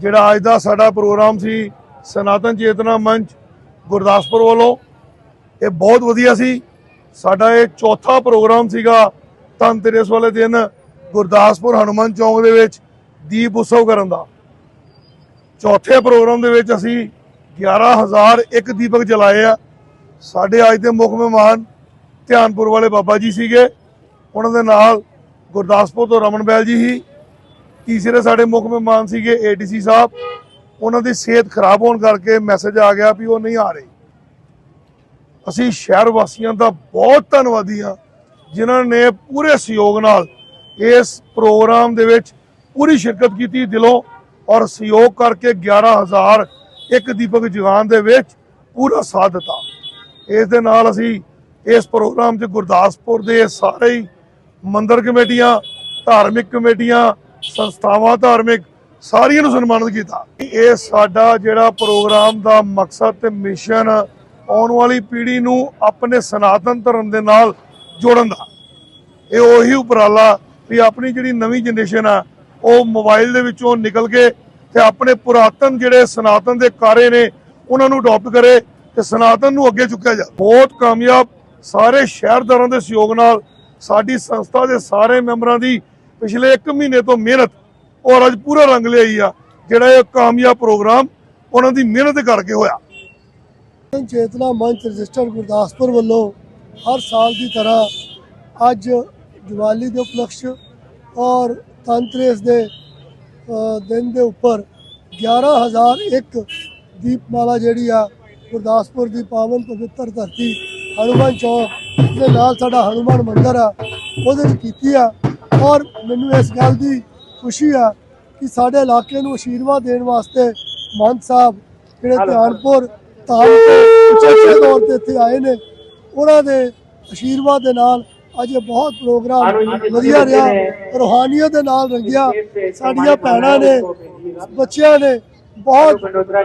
ਜਿਹੜਾ ਅੱਜ ਦਾ ਸਾਡਾ ਪ੍ਰੋਗਰਾਮ ਸੀ ਸਨਾਤਨ ਚੇਤਨਾ ਮੰਚ ਗੁਰਦਾਸਪੁਰ ਵੱਲੋਂ, ਇਹ ਬਹੁਤ ਵਧੀਆ ਸੀ। ਸਾਡਾ ਇਹ ਚੌਥਾ ਪ੍ਰੋਗਰਾਮ ਸੀਗਾ ਧਨਤੇਰਸ ਵਾਲੇ ਦਿਨ ਗੁਰਦਾਸਪੁਰ ਹਨੂੰਮਾਨ ਚੌਂਕ ਦੇ ਵਿੱਚ ਦੀਪ ਉਤਸਵ ਕਰਨ ਦਾ। ਚੌਥੇ ਪ੍ਰੋਗਰਾਮ ਦੇ ਵਿੱਚ ਅਸੀਂ 11001 ਦੀਪਕ ਜਲਾਏ ਆ। ਸਾਡੇ ਅੱਜ ਦੇ ਮੁੱਖ ਮਹਿਮਾਨ ਧਿਆਨਪੁਰ ਵਾਲੇ ਬਾਬਾ ਜੀ ਸੀਗੇ। ਉਹਨਾਂ ਦੇ ਨਾਲ ਗੁਰਦਾਸਪੁਰ ਤੋਂ ਰਮਨ ਬੈਲ ਜੀ ਹੀ ਤੀਸਰੇ ਸਾਡੇ ਮੁੱਖ ਮਹਿਮਾਨ ਸੀਗੇ ਏਡੀਸੀ ਸਾਹਿਬ। ਉਹਨਾਂ ਦੀ ਸਿਹਤ ਖਰਾਬ ਹੋਣ ਕਰਕੇ ਮੈਸੇਜ ਆ ਗਿਆ ਵੀ ਉਹ ਨਹੀਂ ਆ ਰਹੇ। ਅਸੀਂ ਸ਼ਹਿਰ ਵਾਸੀਆਂ ਦਾ ਬਹੁਤ ਧੰਨਵਾਦੀ ਹਾਂ, ਜਿਨ੍ਹਾਂ ਨੇ ਪੂਰੇ ਸਹਿਯੋਗ ਨਾਲ ਇਸ ਪ੍ਰੋਗਰਾਮ ਦੇ ਵਿੱਚ ਪੂਰੀ ਸ਼ਿਰਕਤ ਕੀਤੀ ਦਿਲੋਂ ਔਰ ਸਹਿਯੋਗ ਕਰਕੇ 11000 ਇੱਕ ਦੀਪਕ ਜਗਾਨ ਦੇ ਵਿੱਚ ਪੂਰਾ ਸਾਥ ਦਿੱਤਾ। ਇਸ ਦੇ ਨਾਲ ਅਸੀਂ ਇਸ ਪ੍ਰੋਗਰਾਮ 'ਚ ਗੁਰਦਾਸਪੁਰ ਦੇ ਸਾਰੇ ਹੀ ਮੰਦਰ ਕਮੇਟੀਆਂ, ਧਾਰਮਿਕ ਕਮੇਟੀਆਂ ਸੰਸਥਾਵਾਂ ਧਾਰਮਿਕ ਸਾਰੀਆਂ ਨੂੰ ਸਨਮਾਨਿਤ ਕੀਤਾ। ਇਹ ਸਾਡਾ ਜਿਹੜਾ ਪ੍ਰੋਗਰਾਮ ਦਾ ਮਕਸਦ ਤੇ ਮਿਸ਼ਨ ਆਉਣ ਵਾਲੀ ਪੀੜ੍ਹੀ ਨੂੰ ਆਪਣੇ ਸਨਾਤਨ ਧਰਮ ਦੇ ਨਾਲ ਜੋੜਨ ਦਾ। ਇਹ ਉਹੀ ਉਪਰਾਲਾ ਵੀ ਆਪਣੀ ਜਿਹੜੀ ਨਵੀਂ ਜਨਰੇਸ਼ਨ ਆ, ਉਹ ਮੋਬਾਈਲ ਦੇ ਵਿੱਚੋਂ ਨਿਕਲ ਕੇ ਤੇ ਆਪਣੇ ਪੁਰਾਤਨ ਜਿਹੜੇ ਸਨਾਤਨ ਦੇ ਕਾਰੇ ਨੇ, ਉਹਨਾਂ ਨੂੰ ਅਡਾਪਟ ਕਰੇ ਤੇ ਸਨਾਤਨ ਨੂੰ ਅੱਗੇ ਚੁੱਕਿਆ ਜਾ ਬਹੁਤ ਕਾਮਯਾਬ ਸਾਰੇ ਸ਼ਹਿਰਦਾਰਾਂ ਦੇ ਸਹਿਯੋਗ ਨਾਲ ਸਾਡੀ ਸੰਸਥਾ ਦੇ ਸਾਰੇ ਮੈਂਬਰਾਂ ਦੀ ਪਿਛਲੇ 1 ਮਹੀਨੇ ਤੋਂ ਮਿਹਨਤ, ਔਰ ਅੱਜ ਪੂਰਾ ਰੰਗ ਲਿਆਈ ਆ, ਜਿਹੜਾ ਇਹ ਕਾਮਯਾਬ ਪ੍ਰੋਗਰਾਮ ਉਹਨਾਂ ਦੀ ਮਿਹਨਤ ਕਰਕੇ ਹੋਇਆ। ਚੇਤਨਾ ਮੰਚ ਰਜਿਸਟਰ ਗੁਰਦਾਸਪੁਰ ਵੱਲੋਂ ਹਰ ਸਾਲ ਦੀ ਤਰ੍ਹਾਂ ਅੱਜ ਦੀਵਾਲੀ ਦੇ ਉਪਲਕਸ਼ ਔਰ ਧਨਤੇਰਸ ਦੇ ਦਿਨ ਦੇ ਉੱਪਰ 11001 ਦੀਪਮਾਲਾ ਜਿਹੜੀ ਆ, ਗੁਰਦਾਸਪੁਰ ਦੀ ਪਾਵਨ ਪਵਿੱਤਰ ਧਰਤੀ ਹਨੂਮਾਨ ਚੌਕ ਦੇ ਨਾਲ ਸਾਡਾ ਹਨੂਮਾਨ ਮੰਦਿਰ ਆ, ਉਹਦੇ ਵਿੱਚ ਕੀਤੀ ਆ। ਔਰ ਮੈਨੂੰ ਇਸ ਗੱਲ ਦੀ ਖੁਸ਼ੀ ਆ ਕਿ ਸਾਡੇ ਇਲਾਕੇ ਨੂੰ ਅਸ਼ੀਰਵਾਦ ਦੇਣ ਵਾਸਤੇ ਮਹੰਤ ਸਾਹਿਬ ਜਿਹੜੇ ਧਿਆਨਪੁਰ ਧਾਮ ਤੋਂ ਉਚੇਚੇ ਤੌਰ ਤੇ ਇੱਥੇ ਆਏ ਨੇ ਉਹਨਾਂ ਦੇ ਅਸ਼ੀਰਵਾਦ ਦੇ ਨਾਲ ਅੱਜ ਇਹ ਬਹੁਤ ਪ੍ਰੋਗਰਾਮ ਵਧੀਆ ਰਿਹਾ ਰੋਹਾਨੀਅਤ ਦੇ ਨਾਲ ਰੰਗਿਆ ਸਾਡੀਆਂ ਭੈਣਾਂ ਨੇ ਬੱਚਿਆਂ ਨੇ ਬਹੁਤ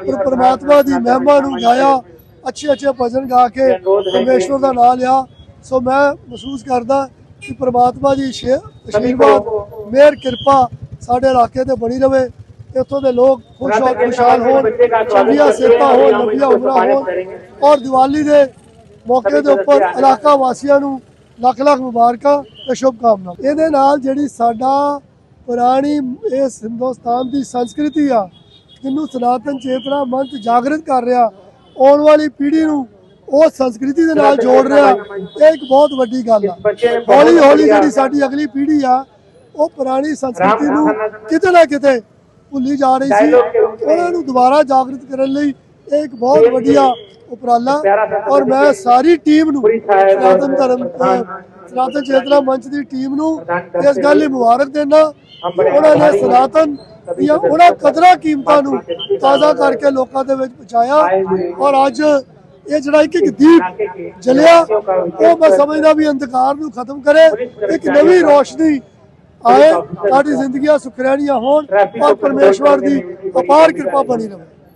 ਪਰ- ਪ੍ਰਮਾਤਮਾ ਦੀ ਮਹਿਮਾ ਨੂੰ ਗਾਇਆ ਅੱਛੇ ਅੱਛੇ ਭਜਨ ਗਾ ਕੇ ਪਰਮੇਸ਼ਵਰ ਦਾ ਨਾਮ ਲਿਆ। ਸੋ ਮੈਂ ਮਹਿਸੂਸ ਕਰਦਾ ਕਿ ਪ੍ਰਮਾਤਮਾ ਦੀ ਸ਼ੇ- ਅਸ਼ੀਰਵਾਦ ਮਿਹਰ ਕਿਰਪਾ ਸਾਡੇ ਇਲਾਕੇ ਤੇ ਬਣੀ ਰਵੇ ਇੱਥੋਂ ਦੇ ਲੋਕ ਖੁਸ਼ ਹੋ ਖੁਸ਼ਹਾਲ ਹੋਣ ਚੰਗੀਆਂ ਸਿਹਤਾਂ ਹੋਣ ਲੰਬੀਆਂ ਉਮਰਾਂ ਹੋਣ। ਔਰ ਦੀਵਾਲੀ ਦੇ ਮੌਕੇ ਦੇ ਉੱਪਰ ਇਲਾਕਾ ਵਾਸੀਆਂ ਨੂੰ ਲੱਖ ਲੱਖ ਮੁਬਾਰਕਾਂ ਤੇ ਸ਼ੁਭ ਕਾਮਨਾ ਇਹਦੇ ਨਾਲ ਜਿਹੜੀ ਸਾਡਾ ਪੁਰਾਣੀ ਇਸ ਹਿੰਦੁਸਤਾਨ ਦੀ ਸੰਸਕ੍ਰਿਤੀ ਆ ਜਿਹਨੂੰ ਸਨਾਤਨ ਚੇਤਨਾ ਮੰਚ ਜਾਗਰਿਤ ਕਰ ਰਿਹਾ ਆਉਣ ਵਾਲੀ ਪੀੜ੍ਹੀ ਨੂੰ ਉਹ ਸੰਸਕ੍ਰਿਤੀ ਦੇ ਨਾਲ ਜੋੜ ਰਿਹਾ ਇਹ ਇੱਕ ਬਹੁਤ ਵੱਡੀ ਗੱਲ ਆ। ਹੌਲੀ ਹੌਲੀ ਜਿਹੜੀ ਸਾਡੀ ਅਗਲੀ ਪੀੜ੍ਹੀ ਆ ਉਹ ਪੁਰਾਣੀ ਸੰਸਕ੍ਰਿਤੀ ਨੂੰ ਕਿਤੇ ਨਾ ਕਿਤੇ ਭੁੱਲੀ ਜਾ ਰਹੀ ਸੀ। ਉਹਨਾਂ ਨੂੰ ਦੁਬਾਰਾ ਜਾਗਰਿਤ ਕਰਨ ਲਈ ਇਹ ਇੱਕ ਬਹੁਤ ਵਧੀਆ ਉਪਰਾਲਾ ਔਰ ਮੈਂ ਸਾਰੀ ਟੀਮ ਨੂੰ ਸਨਾਤਨ ਧਰਮ ਸਨਾਤਨ ਚੇਤਨਾ ਮੰਚ ਦੀ ਟੀਮ ਨੂੰ ਇਸ ਗੱਲ ਲਈ ਮੁਬਾਰਕ ਦੇਣਾ ਉਹਨਾਂ ਨੇ ਸਨਾਤਨ ਦੀਆਂ ਉਹਨਾਂ ਕਦਰਾਂ ਕੀਮਤਾਂ ਨੂੰ ਤਾਜ਼ਾ ਕਰਕੇ ਲੋਕਾਂ ਦੇ ਵਿੱਚ ਪਹੁੰਚਾਇਆ। ਔਰ ਅੱਜ ਇਹ ਜਿਹੜਾ ਇੱਕ ਇੱਕ ਦੀਪ ਜਲਿਆ, ਉਹ ਮੈਂ ਸਮਝਦਾ ਵੀ ਅੰਧਕਾਰ ਨੂੰ ਖਤਮ ਕਰੇ, ਇੱਕ ਨਵੀਂ ਰੋਸ਼ਨੀ ਆਏ, ਸਾਡੀ ਜ਼ਿੰਦਗੀਆਂ ਸੁਖਰੈਣੀਆਂ ਹੋਣ ਔਰ ਪਰਮੇਸ਼ਵਰ ਦੀ ਅਪਾਰ ਕਿਰਪਾ ਬਣੀ ਰਹੇ।